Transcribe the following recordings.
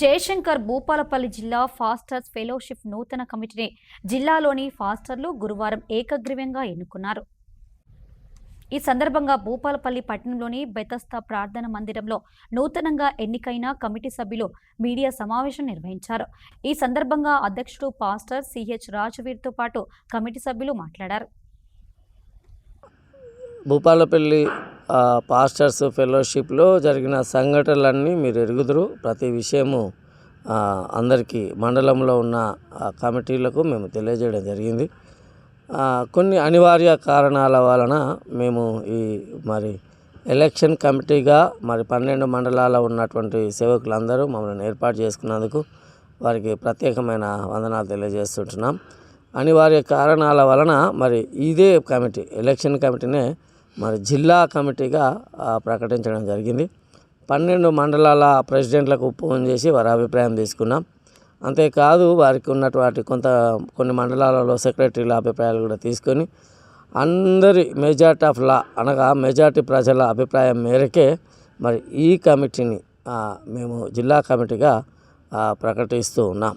జయశంకర్ భూపాలపల్లి జిల్లా pastors fellowship నూతన కమిటీని జిల్లాలోని ఫాస్టర్లు గురువారం ఏకగ్రీవంగా ఎన్నుకున్నారు. ఈ సందర్భంగా భూపాలపల్లి పట్టణంలోని బెతస్తా ప్రార్థన మందిరంలో నూతనంగా ఎన్నికైన కమిటీ సభ్యులు మీడియా సమావేశం నిర్వహించారు. ఈ సందర్భంగా అధ్యక్షుడు పాస్టర్ సిహెచ్ రాజవీర్తో పాటు కమిటీ సభ్యులు మాట్లాడారు. భూపాలపల్లి పాస్టర్స్ ఫెలోషిప్లో జరిగిన సంఘటనలన్నీ మీరు ఎరుగుదురు. ప్రతి విషయము అందరికీ మండలంలో ఉన్న ఆ, కమిటీలకు మేము తెలియజేయడం జరిగింది. కొన్ని అనివార్య కారణాల వలన మేము ఈ మరి ఎలక్షన్ కమిటీగా మరి పన్నెండు మండలాల ఉన్నటువంటి సేవకులందరూ మమ్మల్ని ఏర్పాటు చేసుకున్నందుకు వారికి ప్రత్యేకమైన వందనాలు తెలియజేస్తుంటున్నాం. అనివార్య కారణాల వలన మరి ఇదే కమిటీ ఎలక్షన్ కమిటీనే మరి జిల్లా కమిటీగా ప్రకటించడం జరిగింది. పన్నెండు మండలాల ప్రెసిడెంట్లకు ఫోన్ చేసి వారి అభిప్రాయం తీసుకున్నాం. అంతేకాదు వారికి ఉన్నటువంటి కొంత కొన్ని మండలాలలో సెక్రటరీల అభిప్రాయాలు కూడా తీసుకొని అందరి మెజార్టీ ఆఫ్ లా అనగా మెజార్టీ ప్రజల అభిప్రాయం మేరకే మరి ఈ కమిటీని మేము జిల్లా కమిటీగా ప్రకటిస్తూ ఉన్నాం.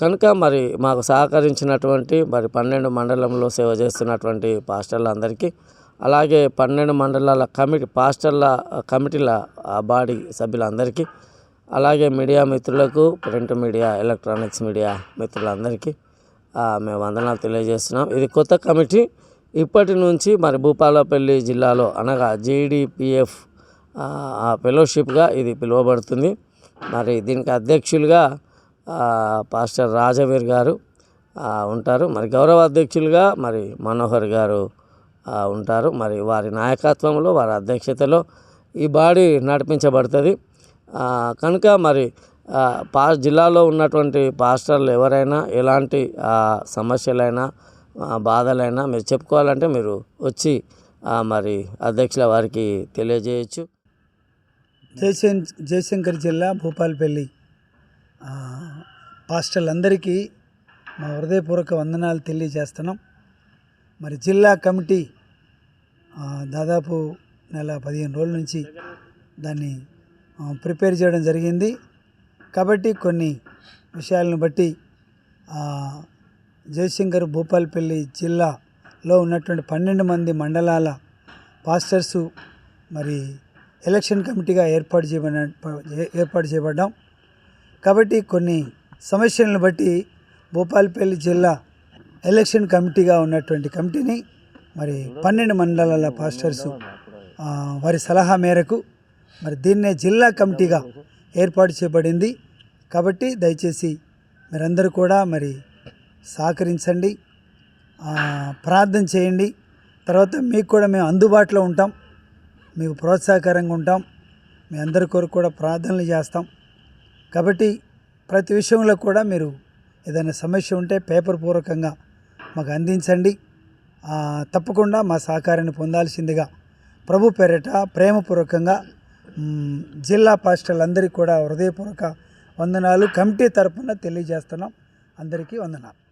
కనుక మరి మాకు సహకరించినటువంటి మరి పన్నెండు మండలంలో సేవ చేస్తున్నటువంటి పాస్టర్లందరికీ అలాగే పన్నెండు మండలాల కమిటీ పాస్టర్ల కమిటీల బాడీ సభ్యులందరికీ అలాగే మీడియా మిత్రులకు ప్రింట్ మీడియా ఎలక్ట్రానిక్స్ మీడియా మిత్రులందరికీ మేము వందనాలు తెలియజేస్తున్నాం. ఇది కొత్త కమిటీ. ఇప్పటి నుంచి మరి భూపాలపల్లి జిల్లాలో అనగా జీడిపిఎఫ్ ఫెలోషిప్గా ఇది పిలువబడుతుంది. మరి దీనికి అధ్యక్షులుగా పాస్టర్ రాజవీర్ గారు ఉంటారు. మరి గౌరవ అధ్యక్షులుగా మరి మనోహర్ గారు ఉంటారు. మరి వారి నాయకత్వంలో వారి అధ్యక్షతలో ఈ బాడీ నడిపించబడుతుంది. కనుక మరి పా జిల్లాలో ఉన్నటువంటి పాస్టర్లు ఎవరైనా ఎలాంటి సమస్యలైనా బాధలైనా మీరు చెప్పుకోవాలంటే మీరు వచ్చి మరి అధ్యక్షుల వారికి తెలియజేయచ్చు. జయశం జయశంకర్ జిల్లా భూపాలపల్లి. పాస్టర్లందరికీ మా హృదయపూర్వక వందనాలు తెలియజేస్తున్నాం. మరి జిల్లా కమిటీ దాదాపు నెల పదిహేను రోజుల నుంచి దాన్ని ప్రిపేర్ చేయడం జరిగింది. కాబట్టి కొన్ని విషయాలను బట్టి జయశంకర్ భూపాల్పల్లి జిల్లాలో ఉన్నటువంటి పన్నెండు మంది మండలాల పాస్టర్సు మరి ఎలక్షన్ కమిటీగా ఏర్పాటు చేయబడిన ఏర్పాటు చేయబడ్డాం. కాబట్టి కొన్ని సమస్యలను బట్టి భూపాల్పల్లి జిల్లా ఎలక్షన్ కమిటీగా ఉన్నటువంటి కమిటీని మరి పన్నెండు మండలాల పాస్టర్స్ వారి సలహా మేరకు మరి దీన్నే జిల్లా కమిటీగా ఏర్పాటు చేయబడింది. కాబట్టి దయచేసి మీరందరూ కూడా మరి సహకరించండి. ప్రార్థన చేయండి. తర్వాత మీకు కూడా మేము అందుబాటులో ఉంటాం. మీకు ప్రోత్సాహకరంగా ఉంటాం. మీ అందరి కొరకు కూడా ప్రార్థనలు చేస్తాం. కాబట్టి ప్రతి విషయంలో కూడా మీరు ఏదైనా సమస్య ఉంటే పేపర్ పూర్వకంగా మాకు అందించండి. తప్పకుండా మా సహకారాన్ని పొందాల్సిందిగా ప్రభు పేరిట ప్రేమపూర్వకంగా జిల్లా పాస్టర్లందరికీ కూడా హృదయపూర్వక వందనాలు. కమిటీ తరపున తెలియజేస్తున్నాం. అందరికీ వందనాలు.